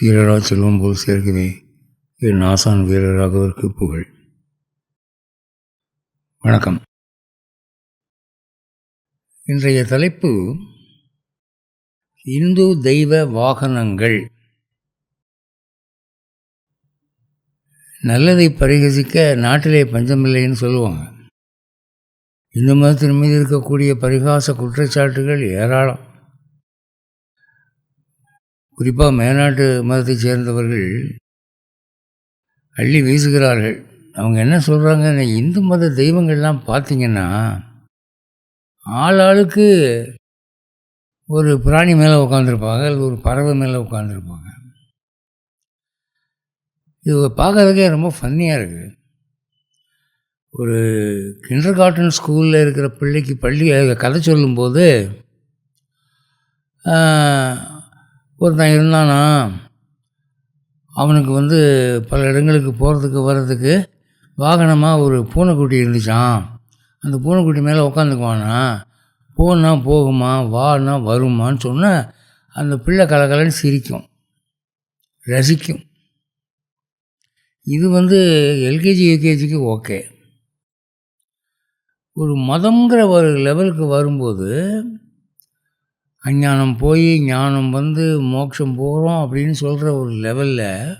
சீரரா செல்வம் போல் சேர்க்கவே என் ஆசான் வீரராகவருக்கு புகழ். வணக்கம். இன்றைய தலைப்பு இந்து தெய்வ வாகனங்கள். நல்லதை பரிகசிக்க நாட்டிலே பஞ்சமில்லைன்னு சொல்லுவாங்க. இந்து மதத்தின் மீது இருக்கக்கூடிய பரிகாச குற்றச்சாட்டுகள் ஏராளம். குறிப்பாக மேனாட்டு மதத்தைச் சேர்ந்தவர்கள் அள்ளி வீசுகிறார்கள். அவங்க என்ன சொல்கிறாங்க இந்து மத தெய்வங்கள்லாம் பார்த்திங்கன்னா ஆளாளுக்கு ஒரு பிராணி மேலே உட்காந்துருப்பாங்க அல்லது ஒரு பறவை மேலே உட்காந்துருப்பாங்க இது பார்க்கறதுக்கே ரொம்ப ஃபன்னியாக இருக்குது ஒரு கிண்டர் கார்டன் ஸ்கூலில் இருக்கிற பிள்ளைக்கு பள்ளி கதை சொல்லும்போது ஒருத்தன் இருந்தானா அவனுக்கு வந்து பல இடங்களுக்கு போகிறதுக்கு வர்றதுக்கு வாகனமாக ஒரு பூனைக்குட்டி இருந்துச்சான் அந்த பூனைக்குட்டி மேலே உட்காந்துக்குவானா போனா போகுமா வானா வருமான்னு சொன்னால் அந்த பிள்ளை கலகலன்னு சிரிக்கும் ரசிக்கும். இது வந்து எல்கேஜி யூகேஜிக்கு ஓகே. ஒரு மதங்கிற ஒரு லெவலுக்கு வரும்போது அஞ்ஞானம் போய் ஞானம் வந்து மோட்சம் போகிறோம் அப்படின்னு சொல்கிற ஒரு லெவலில்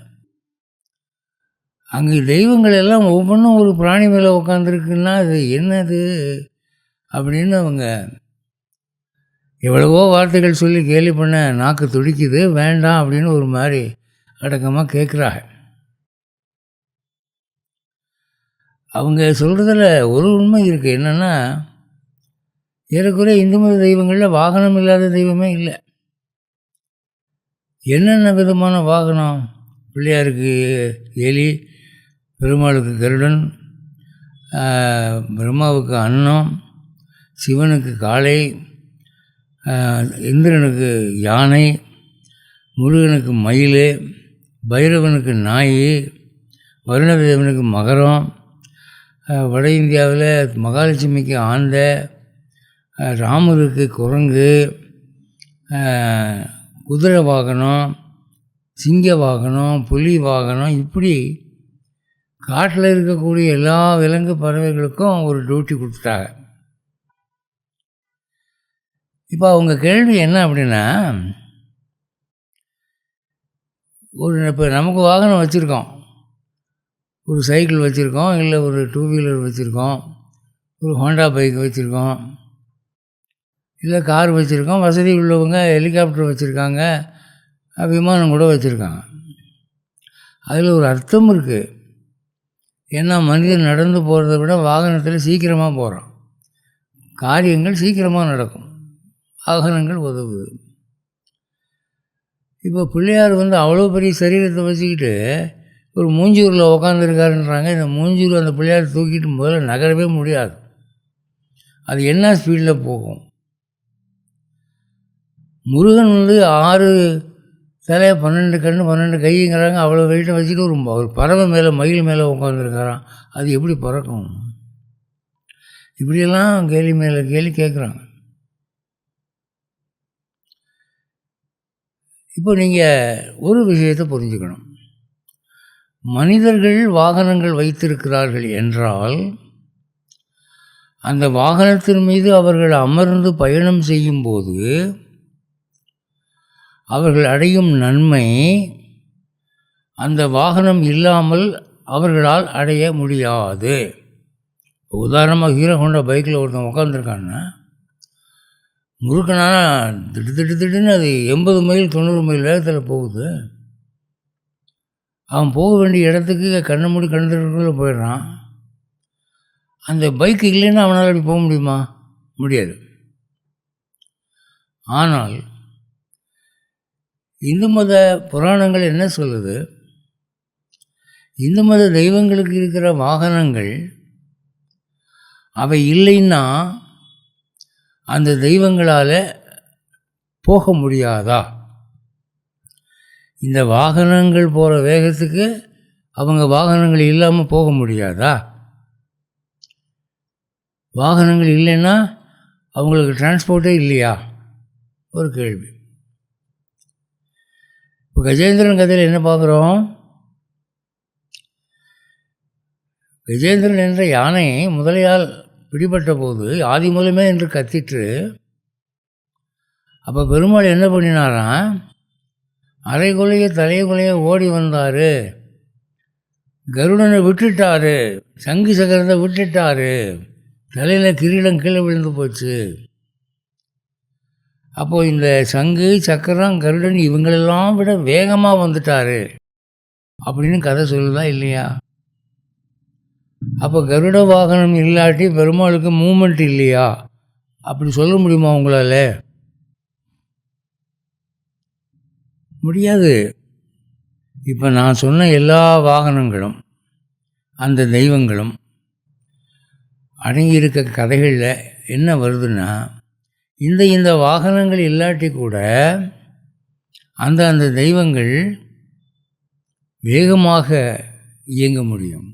அங்கே தெய்வங்கள் எல்லாம் ஒவ்வொன்றும் ஒரு பிராணி மேலே உட்காந்துருக்குன்னா அது என்னது அப்படின்னு அவங்க எவ்வளவோ வார்த்தைகள் சொல்லி கேலி பண்ண நாக்கு துடிக்குது வேண்டாம் அப்படின்னு ஒரு மாதிரி அடக்கமாக கேட்குறாங்க. அவங்க சொல்கிறதுல ஒரு உண்மை இருக்குது என்னென்னா ஏறக்குறைய இந்து மத தெய்வங்களில் வாகனம் இல்லாத தெய்வமே இல்லை. என்னென்ன விதமான வாகனம்? பிள்ளையாருக்கு எலி பெருமாளுக்கு கருடன் பிரம்மாவுக்கு அன்னம் சிவனுக்கு காளை இந்திரனுக்கு யானை முருகனுக்கு மயில் பைரவனுக்கு நாய் வருணதேவனுக்கு மகரம் வட இந்தியாவில் மகாலட்சுமிக்கு ஆந்தை ராமருக்கு குரங்கு குதிரை வாகனம் சிங்க வாகனம் புலி வாகனம் இப்படி காட்டில் இருக்கக்கூடிய எல்லா விலங்கு பறவைகளுக்கும் ஒரு டியூட்டி கொடுத்துட்டாங்க. இப்போ அவங்க கேள்வி என்ன அப்படின்னா ஒரு இப்போ நமக்கு வாகனம் வச்சுருக்கோம். ஒரு சைக்கிள் வச்சுருக்கோம் இல்லை ஒரு டூ வீலர் வச்சுருக்கோம் ஒரு ஹோண்டா பைக் வச்சுருக்கோம். இல்லை கார் வச்சுருக்கோம் வசதி உள்ளவங்க ஹெலிகாப்டர் வச்சுருக்காங்க விமானம் கூட வச்சுருக்காங்க. அதில் ஒரு அர்த்தம் இருக்குது ஏன்னா மனிதன் நடந்து போகிறத விட வாகனத்தில் சீக்கிரமாக போகிறோம் காரியங்கள் சீக்கிரமாக நடக்கும். வாகனங்கள் உதவுது. இப்போ பிள்ளையார் வந்து அவ்வளோ பெரிய சரீரத்தை வச்சுக்கிட்டு ஒரு மூஞ்சூரில் உக்காந்துருக்காருன்றாங்க. இந்த மூஞ்சூர் அந்த பிள்ளையார் தூக்கிட்டு முதல்ல நகரவே முடியாது. அது என்ன ஸ்பீடில் போகும்? முருகன் வந்து ஆறு தலை பன்னெண்டு கண் பன்னெண்டு கைங்கிறாங்க. அவ்வளோ வெயிட்டை வச்சுட்டு ஒரு ஒரு பறவை மேலே மயில் மேலே உட்காந்துருக்காராம் அது எப்படி பறக்கும்? இப்படியெல்லாம் கேலி மேலே கேலி கேட்குறாங்க இப்போ நீங்கள் ஒரு விஷயத்தை புரிஞ்சுக்கணும். மனிதர்கள் வாகனங்கள் வைத்திருக்கிறார்கள் என்றால் அந்த வாகனத்தின் மீது அவர்கள் அமர்ந்து பயணம் செய்யும்போது அவர்கள் அடையும் நன்மை அந்த வாகனம் இல்லாமல் அவர்களால் அடைய முடியாது. உதாரணமாக ஹீரோ ஹோண்டா பைக்கில் ஒருத்தன் உட்காந்துருக்காங்கன்னா முறுக்கனா திட்டு திட்டு திடுன்னு அது எண்பது மைல் தொண்ணூறு மைல் வேகத்தில் போகுது. அவன் போக வேண்டிய இடத்துக்கு கண்ணை மூடி கண்ணு போயிடுறான். அந்த பைக் இல்லைன்னா அவனால் அப்படி போக முடியுமா? முடியாது. ஆனால் இந்து மத புராணங்கள் என்ன சொல்லுது? இந்து மத தெய்வங்களுக்கு இருக்கிற வாகனங்கள் அவை இல்லைன்னா அந்த தெய்வங்களால் போக முடியாதா? இந்த வாகனங்கள் போகிற வேகத்துக்கு அவங்க வாகனங்கள் இல்லாமல் போக முடியாதா? வாகனங்கள் இல்லைன்னா அவங்களுக்கு டிரான்ஸ்போர்ட்டே இல்லையா? ஒரு கேள்வி. இப்போ கஜேந்திரன் கதையில் என்ன பார்க்குறோம் கஜேந்திரன் என்ற யானை முதலையால் பிடிபட்ட போது ஆதி மூலமே என்று கத்திட்டு அப்போ பெருமாள் என்ன பண்ணினாராம் அரைகுலைய தலைகுலைய ஓடி வந்தார். கருடனை விட்டுட்டாரு. சங்கு சக்கரத்தை விட்டுட்டாரு. தலையில் கிரீடம் கீழே விழுந்து போச்சு. அப்போது இந்த சங்கு சக்கரம் கருடன் இவங்களெல்லாம் விட வேகமாக வந்துட்டாரு. அப்படின்னு கதை சொல்லுதா இல்லையா? அப்போ கருட வாகனம் இல்லாட்டி பெருமாளுக்கு மூமெண்ட் இல்லையா? அப்படி சொல்ல முடியுமா உங்களால்? முடியாது. இப்போ நான் சொன்ன எல்லா வாகனங்களும் அந்த தெய்வங்களும் அடங்கியிருக்க கதைகளில் என்ன வருதுன்னா இந்த இந்த வாகனங்கள் இல்லாட்டி கூட அந்த அந்த தெய்வங்கள் வேகமாக இயங்க முடியும்.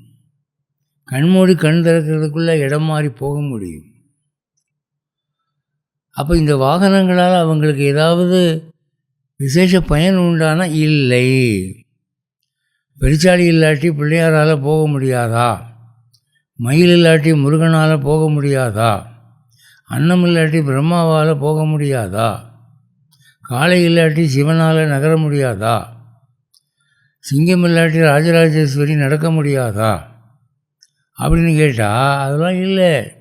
கண்மூடி கண் திறக்கிறதுக்குள்ளே இடம் மாறி போக முடியும். அப்போ இந்த வாகனங்களால் அவங்களுக்கு ஏதாவது விசேஷ பயன் உண்டானா? இல்லை. பெருச்சாளி இல்லாட்டி பிள்ளையாரால் போக முடியாதா? மயில் இல்லாட்டி முருகனால் போக முடியாதா? அன்னம் இல்லாட்டி பிரம்மாவால் போக முடியாதா? காளை இல்லாட்டி சிவனால் நகர முடியாதா? சிங்கம் இல்லாட்டி ராஜராஜேஸ்வரி நடக்க முடியாதா? அப்படின்னு கேட்டால் அதெல்லாம் இல்லை.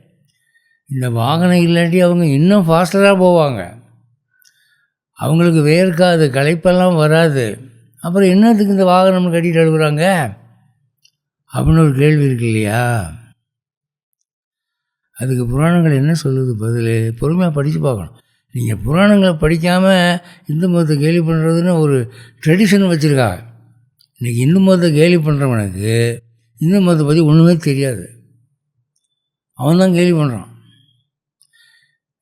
இந்த வாகனம் இல்லாட்டி அவங்க இன்னும் ஃபாஸ்டராக போவாங்க. அவங்களுக்கு வேர்க்காது களைப்பெல்லாம் வராது. அப்புறம் என்னத்துக்கு இந்த வாகனம் கட்டிட்டு அழுகுறாங்க? அப்படின்னு ஒரு கேள்வி இருக்கு இல்லையா? அதுக்கு புராணங்கள் என்ன சொல்லுது பதில்? பொறுமையாக படித்து பார்க்கணும். நீங்கள் புராணங்களை படிக்காமல் இந்து மதத்தை கேலி பண்ணுறதுன்னு ஒரு ட்ரெடிஷன் வச்சுருக்காங்க. இன்றைக்கி இந்து மதத்தை கேலி பண்ணுறவனுக்கு இந்து மதத்தை பற்றி ஒன்றுமே தெரியாது. அவன் தான் கேலி பண்ணுறான்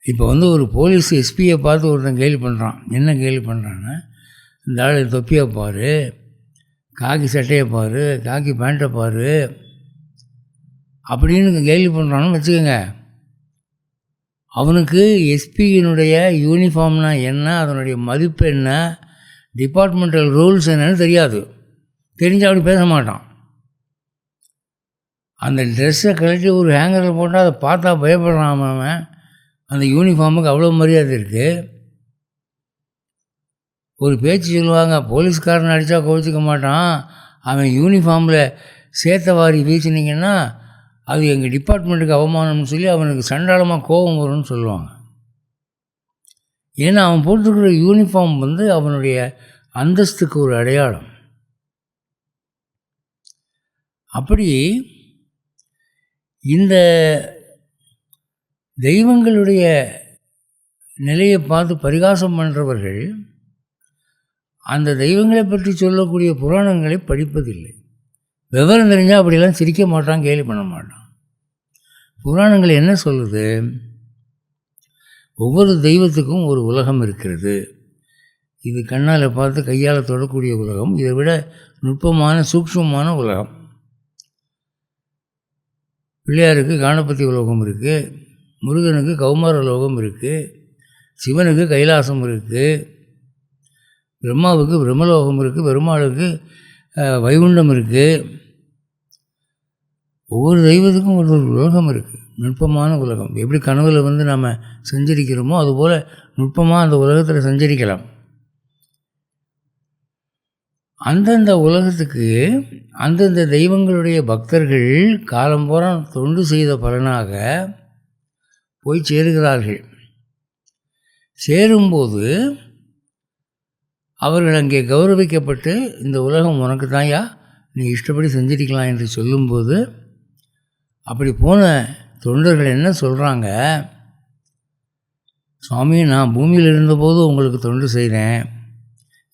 இப்போ வந்து ஒரு போலீஸ் எஸ்பியை பார்த்து ஒருத்தன் கேலி பண்ணுறான் என்ன கேலி பண்ணுறான்னா இந்த ஆள் தொப்பியை பாரு காக்கி சட்டையை பாரு காக்கி பேண்ட்டை பாரு அப்படின்னு கேள்வி பண்ணுறான்னு வச்சுக்கோங்க. அவனுக்கு எஸ்பியினுடைய யூனிஃபார்ம்னா என்ன அதனுடைய மதிப்பு என்ன டிபார்ட்மெண்டல் ரூல்ஸ் என்னன்னு தெரியாது. தெரிஞ்சு அப்படி பேச மாட்டான். அந்த ட்ரெஸ்ஸை கழட்டி ஒரு ஹேங்கரில் போட்டால் அதை பார்த்தா பயப்படுறான் அவன் அந்த யூனிஃபார்முக்கு அவ்வளோ மரியாதை இருக்குது ஒரு பேச்சு சொல்லுவாங்க போலீஸ்காரன் அடித்தா கோவிச்சிக்க மாட்டான். அவன் யூனிஃபார்மில் சேத்த வாரி வீசினீங்கன்னா அது எங்கள் டிபார்ட்மெண்ட்டுக்கு அவமானம்னு சொல்லி அவனுக்கு சண்டாளமாக கோபம் வரும்னு சொல்லுவாங்க. ஏன்னா அவன் போட்டிருக்கிற யூனிஃபார்ம் வந்து அவனுடைய அந்தஸ்துக்கு ஒரு அடையாளம். அப்படி இந்த தெய்வங்களுடைய நிலையை பார்த்து பரிகாசம் பண்ணுறவர்கள் அந்த தெய்வங்களை பற்றி சொல்லக்கூடிய புராணங்களை படிப்பதில்லை. விவரம் தெரிஞ்சால் அப்படியெல்லாம் சிரிக்க மாட்டான் கேலி பண்ண மாட்டான். புராணங்கள் என்ன சொல்லுது? ஒவ்வொரு தெய்வத்துக்கும் ஒரு உலகம் இருக்கிறது. இது கண்ணால் பார்த்து கையால் தொடக்கூடிய உலகம். இதை விட நுட்பமான சூக்ஷமான உலகம். பிள்ளையாருக்கு காணப்பத்தி உலோகம் இருக்குது முருகனுக்கு கௌமார லோகம் இருக்குது சிவனுக்கு கைலாசம் இருக்குது பிரம்மாவுக்கு பிரம்மலோகம் இருக்குது பெருமாளுக்கு வைகுண்டம் இருக்குது ஒவ்வொரு தெய்வத்துக்கும் ஒரு ஒரு உலகம் இருக்குது நுட்பமான உலகம். எப்படி கனவுல வந்து நம்ம சஞ்சரிக்கிறோமோ அதுபோல் நுட்பமாக அந்த உலகத்தில் சஞ்சரிக்கலாம். அந்தந்த உலகத்துக்கு அந்தந்த தெய்வங்களுடைய பக்தர்கள் காலம்போரம் தொண்டு செய்த பலனாக போய் சேருகிறார்கள். சேரும்போது அவர்கள் அங்கே கௌரவிக்கப்பட்டு இந்த உலகம் உனக்கு தான்யா நீ இஷ்டப்படி செஞ்சிருக்கலாம் என்று சொல்லும்போது அப்படி போன தொண்டர்கள் என்ன சொல்கிறாங்க சுவாமி நான் பூமியில் இருந்தபோது உங்களுக்கு தொண்டு செய்கிறேன்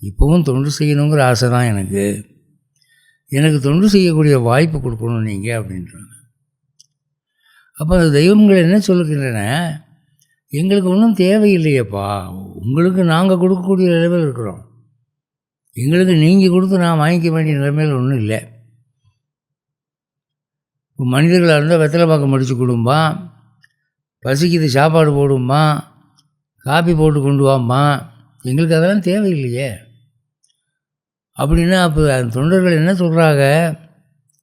இப்போவும் தொண்டு செய்யணுங்கிற ஆசை தான் எனக்கு. எனக்கு தொண்டு செய்யக்கூடிய வாய்ப்பு கொடுக்கணும் நீங்கள் அப்படின்றாங்க. அப்போ அந்த தெய்வங்கள் என்ன சொல்லுகின்றன? எங்களுக்கு ஒன்றும் தேவையில்லையப்பா. உங்களுக்கு நாங்கள் கொடுக்கக்கூடிய நிலைமையில் இருக்கிறோம். எங்களுக்கு நீங்கள் கொடுத்து நான் வாங்கிக்க வேண்டிய நிலைமையில் ஒன்றும் இல்லை. மனிதர்களாக இருந்தால் வெத்தலை பாக்கம் மடித்து கொடும்பா. பசிக்குது சாப்பாடு போடும்மா காப்பி போட்டு கொண்டு வாம்மா எங்களுக்கு அதெல்லாம் தேவையில்லையே. அப்படின்னா அப்போ அந்த தொண்டர்கள் என்ன சொல்கிறாங்க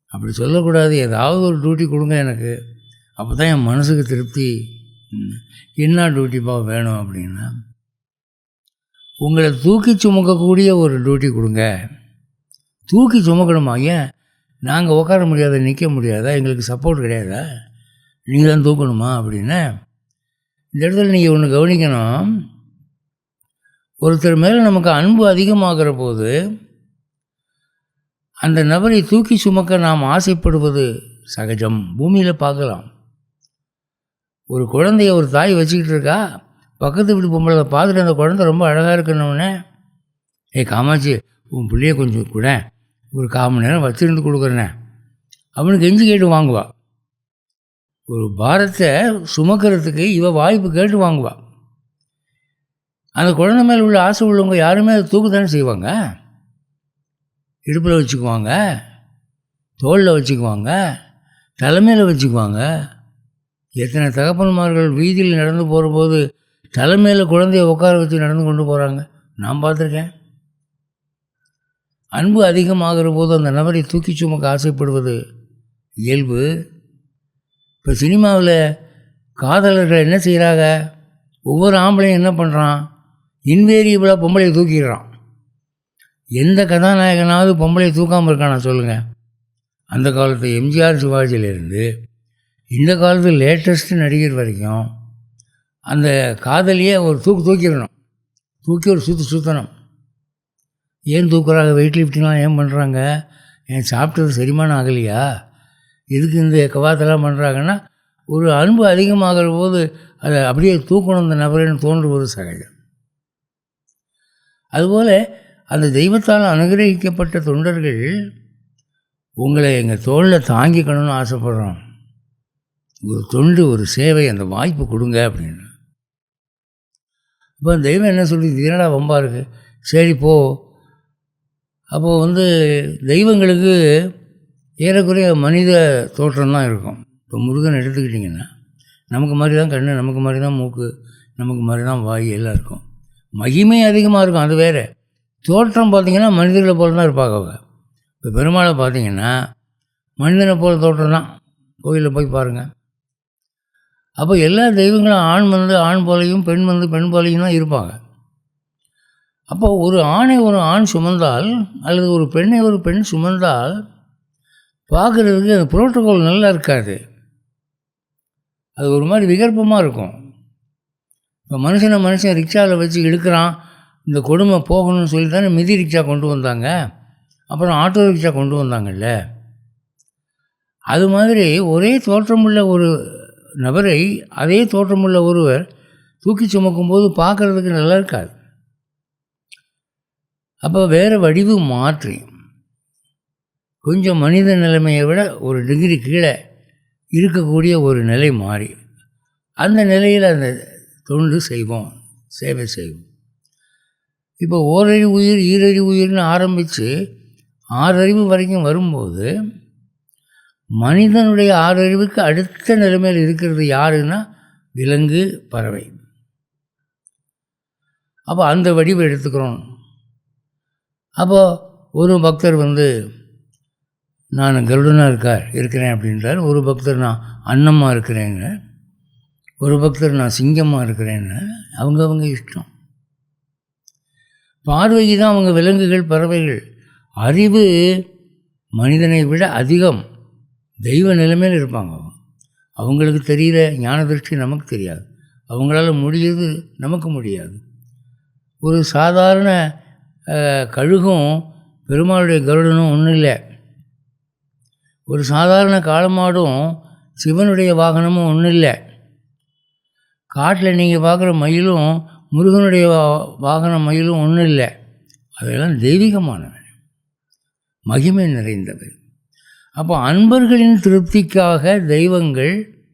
அப்படி சொல்லக்கூடாது. ஏதாவது ஒரு டியூட்டி கொடுங்க எனக்கு. அப்போ தான் என் மனசுக்கு திருப்தி. என்ன டியூட்டிப்பா வேணும் அப்படின்னா உங்களை தூக்கி சுமக்கக்கூடிய ஒரு டியூட்டி கொடுங்க. தூக்கி சுமக்கணுமா? ஏன்? நாங்கள் உட்கார முடியாத நிற்க முடியாதா? எங்களுக்கு சப்போர்ட் கிடையாதா? நீங்கள் தான் தூக்கணுமா? அப்படின்னு இந்த இடத்துல நீங்கள் ஒன்று கவனிக்கணும். ஒருத்தர் மேலே நமக்கு அன்பு அதிகமாகிற போது அந்த நபரை தூக்கி சுமக்க நாம் ஆசைப்படுவது சகஜம். பூமியில் பார்க்கலாம். ஒரு குழந்தைய ஒரு தாய் வச்சுக்கிட்டு இருக்கா? பக்கத்து வீட்டு பொம்பளை பார்த்துட்டு அந்த குழந்தை ரொம்ப அழகாக இருக்கணும்னே. ஏய் காமாட்சி உன் பிள்ளைய கொஞ்சம் கூட ஒரு கால் மணி நேரம் வச்சுருந்து கொடுக்குறேனே. அவனுக்கு எஞ்சி கேட்டு வாங்குவா. ஒரு பாரத்தை சுமக்கிறதுக்கு இவ வாய்ப்பு கேட்டு வாங்குவா. அந்த குழந்தை மேலே உள்ள ஆசை உள்ளவங்க யாருமே அதை தூக்கு தானே செய்வாங்க? இடுப்பில் வச்சுக்குவாங்க? தோளில் வச்சுக்குவாங்க? தலைமையில் வச்சுக்குவாங்க? எத்தனை தகப்பன்மார்கள் வீதியில் நடந்து போகிறபோது தலைமையில் குழந்தைய உட்கார வச்சு நடந்து கொண்டு போகிறாங்க நான் பார்த்துருக்கேன். அன்பு அதிகமாகிற போது அந்த நபரை தூக்கி சுமக்க ஆசைப்படுவது இயல்பு. இப்போ சினிமாவில் காதலர்கள் என்ன செய்கிறாங்க ஒவ்வொரு ஆம்பளையும் என்ன பண்ணுறான் இன்வேரியபிளாக பொம்பளையை தூக்கிடுறான். எந்த கதாநாயகனாவது பொம்பளையை தூக்காமல் இருக்கானா சொல்லுங்கள் அந்த காலத்து எம்ஜிஆர் சிவாஜியிலேருந்து இந்த காலத்து லேட்டஸ்ட் நடிகர் வரைக்கும் அந்த காதலியே ஒரு தூக்கு தூக்கிடணும். தூக்கி ஒரு சுற்று சுற்றணும் ஏன் தூக்குறாங்க? வெயிட் லிஃப்டிங்லாம் ஏன் பண்ணுறாங்க ஏன் சாப்பிட்டது செரிமானம் ஆகலையா? எதுக்கு இந்த கவாத்தெல்லாம் பண்ணுறாங்கன்னா ஒரு அன்பு அதிகமாகிற போது அதை அப்படியே தூக்கணும் இந்த நபரின்னு தோன்றுவது சகஜம். அதுபோல் அந்த தெய்வத்தால் அனுகிரகிக்கப்பட்ட தொண்டர்கள் உங்களை எங்கள் தோளில் தாங்கிக்கணும்னு ஆசைப்படுறோம். ஒரு தொண்டு ஒரு சேவை அந்த வாய்ப்பு கொடுங்க அப்படின்னு. இப்போ தெய்வம் என்ன சொல்லி என்னடா வம்பா இருக்குது சரி போ. அப்போது வந்து தெய்வங்களுக்கு ஏறக்குறைய மனித தோற்றம் தான் இருக்கும். இப்போ முருகன் எடுத்துக்கிட்டிங்கன்னா நமக்கு மாதிரி தான் கண் நமக்கு மாதிரி தான் மூக்கு நமக்கு மாதிரி தான் வாய் எல்லாம் இருக்கும். மகிமை அதிகமாக இருக்கும் அது வேறு. தோற்றம் பார்த்திங்கன்னா மனிதர்களை போல தான் இருப்பாங்க அவங்க. இப்போ பெருமாளை பார்த்தீங்கன்னா மனிதனை போல தோற்றம் தான் கோயிலில் போய் பாருங்கள் அப்போ எல்லா தெய்வங்களும் ஆண் வந்து ஆண் போலையும் பெண் வந்து பெண் போலையும் தான் இருப்பாங்க. அப்போ ஒரு ஆணை ஒரு ஆண் சுமந்தால் அல்லது ஒரு பெண்ணை ஒரு பெண் சுமந்தால் பார்க்குறதுக்கு அந்த புரோட்டோகால் நல்லா இருக்காது. அது ஒரு மாதிரி விகற்பமாக இருக்கும். இப்போ மனுஷனை மனுஷன் ரிக்ஷாவில் வச்சு இழுக்கிறான் இந்த கொடுமை போகணும்னு சொல்லி தானே மிதி ரிக்ஷா கொண்டு வந்தாங்க. அப்புறம் ஆட்டோ ரிக்ஷா கொண்டு வந்தாங்கல்ல. அது மாதிரி ஒரே தோற்றமுள்ள ஒரு நபரை அதே தோற்றமுள்ள ஒருவர் தூக்கி சுமக்கும்போது பார்க்குறதுக்கு நல்லா இருக்காது. அப்போ வேறு வடிவு மாற்றி. கொஞ்சம் மனித நிலைமையை விட ஒரு டிகிரி கீழே இருக்கக்கூடிய ஒரு நிலை மாறி. அந்த நிலையில் அந்த தொண்டு செய்வோம் சேவை செய்வோம். இப்போ ஓரறிவு உயிர் ஈரறிவு உயிர்னு ஆரம்பித்து ஆறறிவு வரைக்கும் வரும்போது மனிதனுடைய ஆறறிவுக்கு அடுத்த நிலைமையில் இருக்கிறது யாருன்னா விலங்கு பறவை. அப்போ அந்த வடிவை எடுத்துக்கிறோம். அப்போது ஒரு பக்தர் வந்து நான் கருடனாக இருக்கார் இருக்கிறேன் அப்படின்றார். ஒரு பக்தர் நான் அன்னமாக இருக்கிறேங்க. ஒரு பக்தர் நான் சிங்கமாக இருக்கிறேன்னு அவங்கவுங்க இஷ்டம். பார்வைக்கு தான் அவங்க விலங்குகள் பறவைகள். அறிவு மனிதனை விட அதிகம். தெய்வ நிலைமையில் இருப்பாங்க அவங்க. அவங்களுக்கு தெரிகிற ஞான திருஷ்டி நமக்கு தெரியாது. அவங்களால முடியுது நமக்கு முடியாது. ஒரு சாதாரண கழுகும் பெருமாளுடைய கருடனும் ஒன்றும் இல்லை ஒரு சாதாரண காலமாடும் சிவனுடைய வாகனமும் ஒன்றும் இல்லை காட்டில் நீங்கள் பார்க்குற மயிலும் முருகனுடைய வாகன மயிலும் ஒன்றும் இல்லை அதெல்லாம் தெய்வீகமானவை. மகிமை நிறைந்தவை. அப்போ அன்பர்களின் திருப்திக்காக தெய்வங்கள்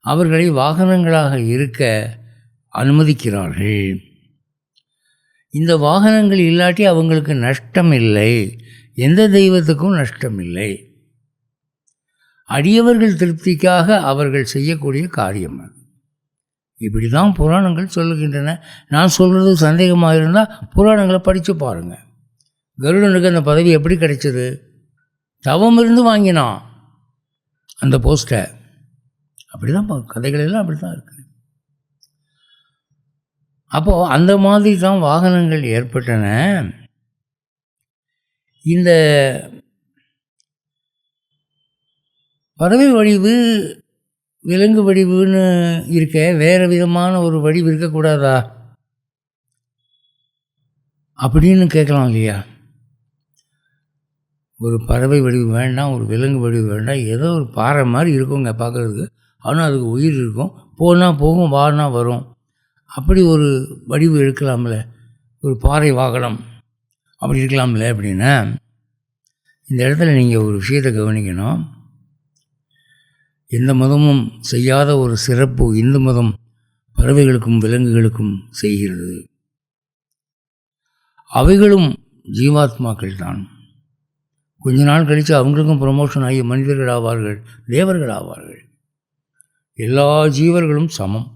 அவர்களை வாகனங்களாக இருக்க அனுமதிக்கிறார்கள். இந்த வாகனங்கள் இல்லாட்டி அவங்களுக்கு நஷ்டம் இல்லை எந்த தெய்வத்துக்கும் நஷ்டம் இல்லை அடியவர்கள் திருப்திக்காக அவர்கள் செய்யக்கூடிய காரியம் அது. இப்படி தான் புராணங்கள் சொல்லுகின்றன. நான் சொல்கிறது சந்தேகமாக இருந்தால் புராணங்களை படித்து பாருங்கள் கருடனுக்கு அந்த பதவி எப்படி கிடைச்சது? தவம் இருந்து வாங்கினான் அந்த போஸ்ட்டை அப்படி தான் கதைகளெல்லாம் அப்படி தான் இருக்குது அப்போது அந்த மாதிரி தான் வாகனங்கள் ஏற்பட்டன. இந்த பறவை வடிவு விலங்கு வடிவுன்னு இருக்க வேறு விதமான ஒரு வடிவு இருக்கக்கூடாதா? அப்படின்னு கேட்கலாம் இல்லையா? ஒரு பறவை வடிவு வேண்டாம் ஒரு விலங்கு வடிவு வேண்டாம் ஏதோ ஒரு பாறை மாதிரி இருக்குங்க பார்க்குறதுக்கு. ஆனால் அதுக்கு உயிர் இருக்கும். போனால் போகும் வானா வரும். அப்படி ஒரு வடிவு எடுக்கலாம்ல. ஒரு பாறை வாகனம் அப்படி இருக்கலாம்ல அப்படின்னா இந்த இடத்துல நீங்கள் ஒரு விஷயத்தை கவனிக்கணும். எந்த மதமும் செய்யாத ஒரு சிறப்பு இந்து மதம் பறவைகளுக்கும் விலங்குகளுக்கும் செய்கிறது. அவைகளும் ஜீவாத்மாக்கள் தான். கொஞ்ச நாள் கழித்து அவங்களுக்கும் ப்ரமோஷன் ஆகி மனிதர்கள் ஆவார்கள் தேவர்கள் ஆவார்கள். எல்லா ஜீவர்களும் சமம்.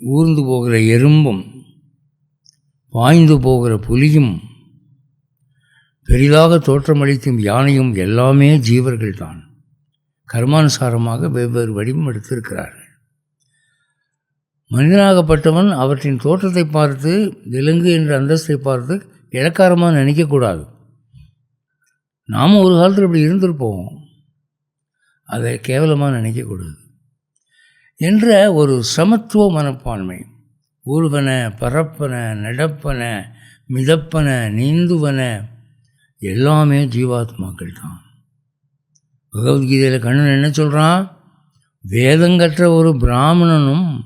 ஊர்ந்து போகிற எறும்பும் பாய்ந்து போகிற புலியும் பெரிதாக தோற்றமளிக்கும் யானையும் எல்லாமே ஜீவர்கள் தான் கர்மானுசாரமாக வெவ்வேறு வடிவம் எடுத்திருக்கிறார்கள். மனிதனாகப்பட்டவன் அவற்றின் தோற்றத்தை பார்த்து விலங்கு என்ற அந்தஸ்தை பார்த்து இலக்காரமாக நினைக்கக்கூடாது. நாம் ஒரு காலத்தில் இப்படி இருந்திருப்போம். அதை கேவலமாக நினைக்கக்கூடாது. என்ற ஒரு சமத்துவ மனப்பான்மை. ஊர்வன பரப்பன நடப்பன மிதப்பன நீந்துவன எல்லாமே ஜீவாத்மாக்கள் தான் பகவத்கீதையில் கண்ணன் என்ன சொல்கிறான் வேதங்கற்ற ஒரு பிராமணனும்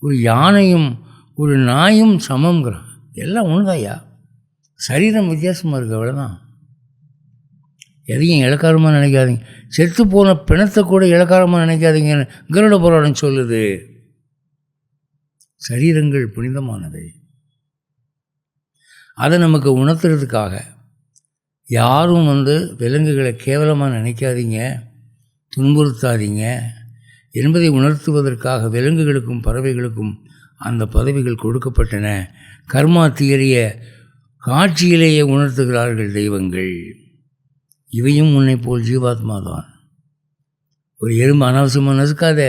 ஒரு யானையும் ஒரு நாயும் சமங்கிறான் எல்லாம் ஒன்றுதாய்யா சரீரம் வித்தியாசமாக இருக்குது அவ்வளோதான் எதையும் இலக்காரமாக நினைக்காதீங்க. செத்து போன பிணத்தை கூட இலக்காரமாக நினைக்காதீங்கன்னு கருட புராணம் சொல்லுது. சரீரங்கள் புனிதமானவை. அதை நமக்கு உணர்த்துறதுக்காக யாரும் வந்து விலங்குகளை கேவலமாக நினைக்காதீங்க. துன்புறுத்தாதீங்க. என்பதை உணர்த்துவதற்காக விலங்குகளுக்கும் பறவைகளுக்கும் அந்த பதவிகள் கொடுக்கப்பட்டன. கர்மா தியரிய காட்சியிலேயே உணர்த்துகிறார்கள் தெய்வங்கள். இவையும் உன்னை போல் ஜீவாத்மா தான் ஒரு எறும்பு அனாவசியமாக நசுக்காத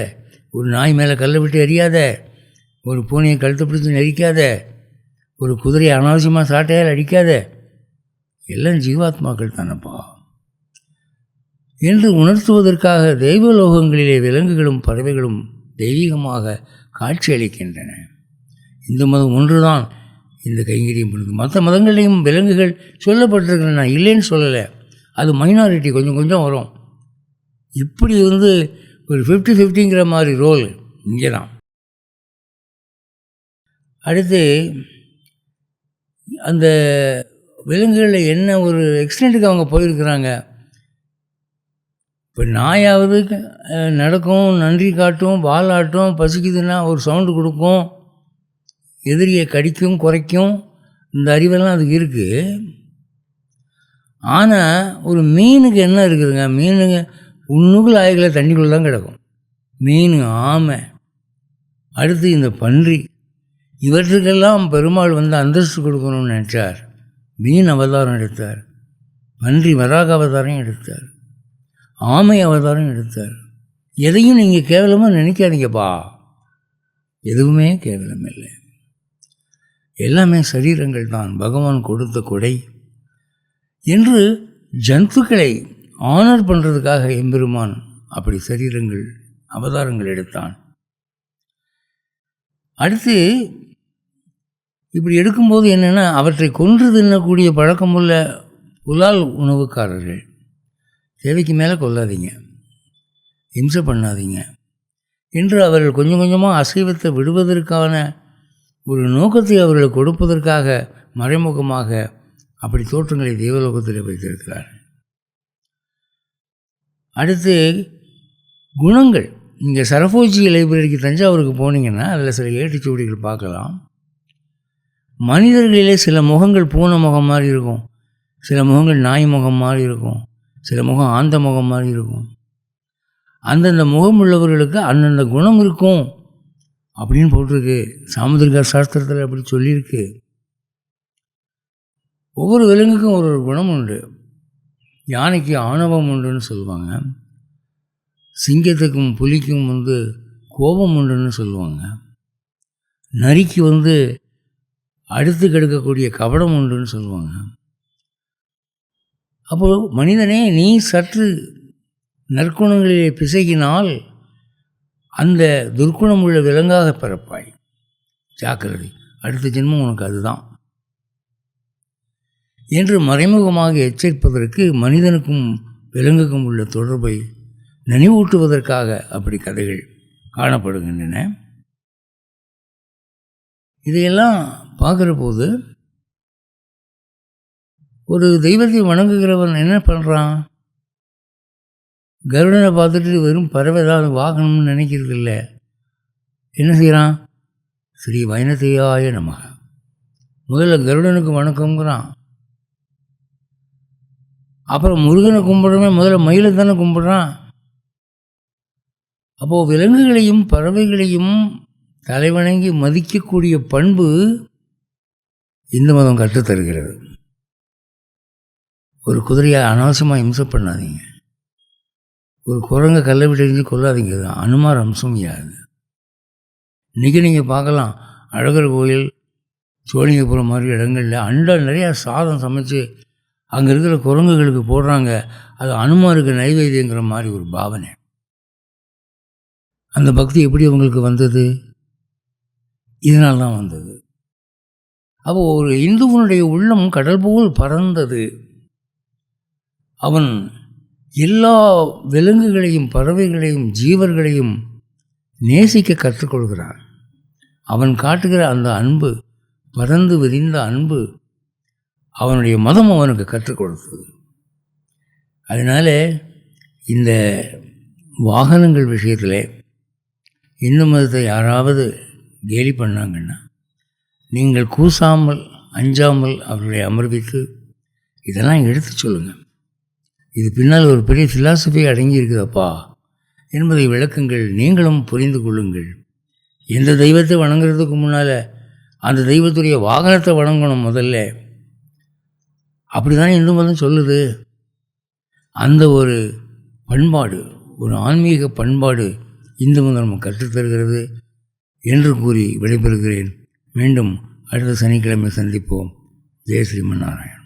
ஒரு நாய் மேலே கல்லை விட்டு எறியாத ஒரு பூனையை கழுத்து பிடிச்சி நெரிக்காத ஒரு குதிரையை அனாவசியமாக சாட்டையால் அடிக்காத எல்லாம் ஜீவாத்மாக்கள் தானப்பா. என்று உணர்த்துவதற்காக தெய்வலோகங்களிலே விலங்குகளும் பறவைகளும் தெய்வீகமாக காட்சியளிக்கின்றன இந்த மதம் ஒன்றுதான் இந்த கைங்கரியம் பண்ணுது மற்ற மதங்களையும் விலங்குகள் சொல்லப்பட்டிருக்கிறேன் நான் இல்லைன்னு சொல்லலை. அது மைனாரிட்டி கொஞ்சம் கொஞ்சம் வரும். இப்படி வந்து ஒரு ஃபிஃப்டி ஃபிஃப்டிங்கிற மாதிரி ரோல் இங்கே தான் அடுத்து அந்த விலங்குகளில் என்ன ஒரு எக்ஸ்டெண்ட்டுக்கு அவங்க போயிருக்கிறாங்க? இப்போ நாயாவது நடக்கும் நன்றி காட்டும் வாலாட்டும் பசிக்குதுன்னா ஒரு சவுண்டு கொடுக்கும் எதிரியை கடிக்கும் குறைக்கும் இந்த அறிவெல்லாம் அதுக்கு இருக்குது ஆனால் ஒரு மீனுக்கு என்ன இருக்குதுங்க? மீனுங்க உண்ணுக்குள் ஆய்களை தண்ணிக்குள்ளே தான் கிடக்கும். மீன் ஆமை. அடுத்து இந்த பன்றி. இவற்றுக்கெல்லாம் பெருமாள் வந்து அந்தஸ்து கொடுக்கணும்னு நினச்சார். மீன் அவதாரம் எடுத்தார். பன்றி வராக அவதாரம் எடுத்தார். ஆமை அவதாரம் எடுத்தார். எதையும் நீங்கள் கேவலமாக நினைக்காதீங்கப்பா. எதுவுமே கேவலம் இல்லை எல்லாமே சரீரங்கள் தான். பகவான் கொடுத்த கொடை. என்று ஜந்துக்களை ஆனர் பண்ணுறதுக்காக எம்பெருமான் அப்படி சரீரங்கள் அவதாரங்கள் எடுத்தான். அடுத்து இப்படி எடுக்கும்போது என்னென்னா அவற்றை கொன்று தின்னக்கூடிய பழக்கமுள்ள புலால் உணவுக்காரர்கள். தேவைக்கு மேலே கொல்லாதீங்க இம்சை பண்ணாதீங்க. என்று அவர்கள் கொஞ்சம் கொஞ்சமாக அசைவத்தை விடுவதற்கான ஒரு நோக்கத்தை அவர்களுக்கு கொடுப்பதற்காக மறைமுகமாக அப்படி தோற்றங்களை தேவலோகத்தில் வைத்திருக்கிறார். அடுத்து குணங்கள். இங்கே சரபோஜி லைப்ரரிக்கு தஞ்சாவூருக்கு போனீங்கன்னா அதில் சில ஏட்டுச்சுவடிகள் பார்க்கலாம். மனிதர்களிலே சில முகங்கள் பூனை முகம் மாதிரி இருக்கும். சில முகங்கள் நாய் முகம் மாதிரி இருக்கும். சில முகம் ஆந்த முகம் மாதிரி இருக்கும். அந்தந்த முகம் உள்ளவர்களுக்கு அந்தந்த குணம் இருக்கும். அப்படின்னு போட்டிருக்கு. சாமுதிரிகா சாஸ்திரத்தில் அப்படி சொல்லியிருக்கு. ஒவ்வொரு விலங்குக்கும் ஒரு ஒரு குணம் உண்டு. யானைக்கு ஆணவம் உண்டுன்னு சொல்லுவாங்க. சிங்கத்துக்கும் புலிக்கும் வந்து கோபம் உண்டுன்னு சொல்லுவாங்க. நரிக்கு வந்து அடுத்து கெடுக்கக்கூடிய கபடம் உண்டுன்னு சொல்லுவாங்க. அப்போ மனிதனே நீ சற்று நற்குணங்களிலே பிசகினால் அந்த துர்க்குணம் உள்ள விலங்காக பிறப்பாய். ஜாக்கிரதை. அடுத்த ஜென்மம் உனக்கு அதுதான். என்று மறைமுகமாக எச்சரிப்பதற்கு மனிதனுக்கும் விலங்குக்கும் உள்ள தொடர்பை நினைவூட்டுவதற்காக அப்படி கதைகள் காணப்படுகின்றன. இதையெல்லாம் பார்க்குற போது ஒரு தெய்வத்தை வணங்குகிறவன் என்ன பண்ணுறான் கருடனை பார்த்துட்டு வெறும் பறவை ஏதாவது வாகனம்னு நினைக்கிறது இல்லை. என்ன செய்கிறான் ஸ்ரீ வைணத்தையாய நமக. முதல்ல கருடனுக்கு வணக்கங்கிறான் அப்புறம் முருகனை கும்பிடுறமே முதல்ல மயிலை தானே கும்பிட்றான். அப்போது விலங்குகளையும் பறவைகளையும் தலைவணங்கி மதிக்கக்கூடிய பண்பு இந்து மதம் கற்றுத்தருகிறது. ஒரு குதிரையை அனாவசியமாக இம்சம் பண்ணாதீங்க. ஒரு குரங்கை கல்லை விட்டு கொள்ளாதீங்க. இது அனுமார் அம்சம் யாது. இன்றைக்கி நீங்கள் பார்க்கலாம் அழகர் கோயில் சோழிங்கபுரம் மாதிரி இடங்களில் அண்டா நிறையா சாதம் சமைச்சு அங்கே இருக்கிற குரங்குகளுக்கு போடுறாங்க. அது அனுமாருக்கு நைவேத்தியங்கிற மாதிரி ஒரு பாவனை. அந்த பக்தி எப்படி அவங்களுக்கு வந்தது? இதனால் தான் வந்தது. அப்போ ஒரு இந்துவனுடைய உள்ளம் கடல் போல் பறந்தது. அவன் எல்லா விலங்குகளையும் பறவைகளையும் ஜீவர்களையும் நேசிக்க கற்றுக்கொள்கிறான். அவன் காட்டுகிற அந்த அன்பு பறந்து விரிந்த அன்பு அவனுடைய மதம் அவனுக்கு கற்றுக் கொடுத்தது. அதனால் இந்த வாகனங்கள் விஷயத்தில் இந்து மதத்தை யாராவது கேலி பண்ணாங்கன்னா நீங்கள் கூசாமல் அஞ்சாமல் அவர்களை அமர்வித்து இதெல்லாம் எடுத்து சொல்லுங்கள் இது பின்னால் ஒரு பெரிய ஃபிலாசபி அடங்கியிருக்குதப்பா என்பதை விளக்குங்கள் நீங்களும் புரிந்து கொள்ளுங்கள். எந்த தெய்வத்தை வணங்குறதுக்கு முன்னால் அந்த தெய்வத்துடைய வாகனத்தை வணங்கணும் முதல்ல. அப்படி தானே இந்து மதம் சொல்லுது? அந்த ஒரு பண்பாடு ஒரு ஆன்மீக பண்பாடு இந்து மதம் நம்ம கற்றுத்தருகிறது என்று கூறி விடைபெறுகிறேன். மீண்டும் அடுத்த சனிக்கிழமை சந்திப்போம். ஜெய் ஸ்ரீமன் நாராயணன்